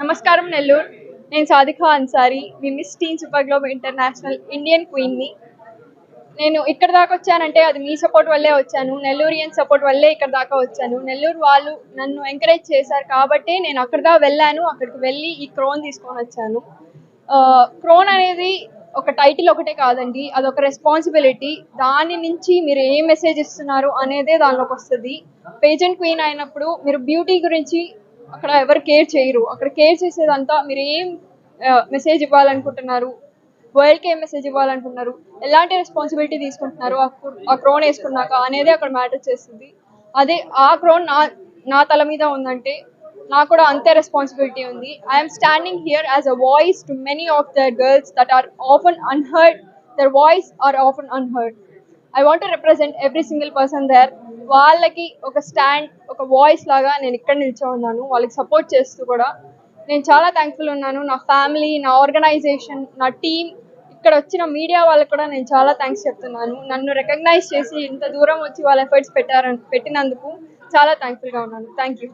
నమస్కారం నెల్లూరు. నేను సాదిఖా అన్సారీ మీ Miss Teen Super Globe International Indian క్వీన్ని. నేను ఇక్కడ దాకా వచ్చానంటే అది మీ సపోర్ట్ వల్లే వచ్చాను. నెల్లూరియన్ సపోర్ట్ వల్లే ఇక్కడ దాకా వచ్చాను. నెల్లూరు వాళ్ళు నన్ను ఎంకరేజ్ చేశారు కాబట్టి నేను అక్కడ దాకా వెళ్ళాను. అక్కడికి వెళ్ళి ఈ క్రోన్ తీసుకొని వచ్చాను. క్రోన్ అనేది ఒక టైటిల్ ఒకటే కాదండి. అదొక రెస్పాన్సిబిలిటీ. దాని నుంచి మీరు ఏం మెసేజ్ ఇస్తున్నారు అనేదే దానిలోకి వస్తుంది. పేజెంట్ క్వీన్ అయినప్పుడు మీరు బ్యూటీ గురించి అక్కడ ఎవరు కేర్ చేయరు. అక్కడ కేర్ చేసేదంతా మీరు ఏం మెసేజ్ ఇవ్వాలనుకుంటున్నారు? వరల్డ్కి ఏం మెసేజ్ ఇవ్వాలనుకుంటున్నారు? ఎలాంటి రెస్పాన్సిబిలిటీ తీసుకుంటున్నారు? ఆ క్రోన్ వేసుకున్నాక అనేది అక్కడ మ్యాటర్ చేస్తుంది. అదే ఆ క్రోన్ నా నా తల మీద ఉందంటే నాకు కూడా అంతే రెస్పాన్సిబిలిటీ ఉంది. I'm standing here as a voice to many of their girls that are often unheard their voice are often unheard I want represent every single person there వాళ్ళకి ఒక స్టాండ్ ఒక వాయిస్ లాగా నేను ఇక్కడ నిల్చో ఉన్నాను వాళ్ళకి సపోర్ట్ చేస్తూ కూడా నేను చాలా థ్యాంక్ఫుల్ ఉన్నాను. నా ఫ్యామిలీ నా ఆర్గనైజేషన్ నా టీం ఇక్కడ వచ్చిన మీడియా వాళ్ళకి కూడా నేను చాలా థ్యాంక్స్ చెప్తున్నాను. నన్ను రికగ్నైజ్ చేసి ఇంత దూరం వచ్చి వాళ్ళ ఎఫర్ట్స్ పెట్టారని పెట్టినందుకు చాలా థ్యాంక్ఫుల్గా ఉన్నాను. Thank you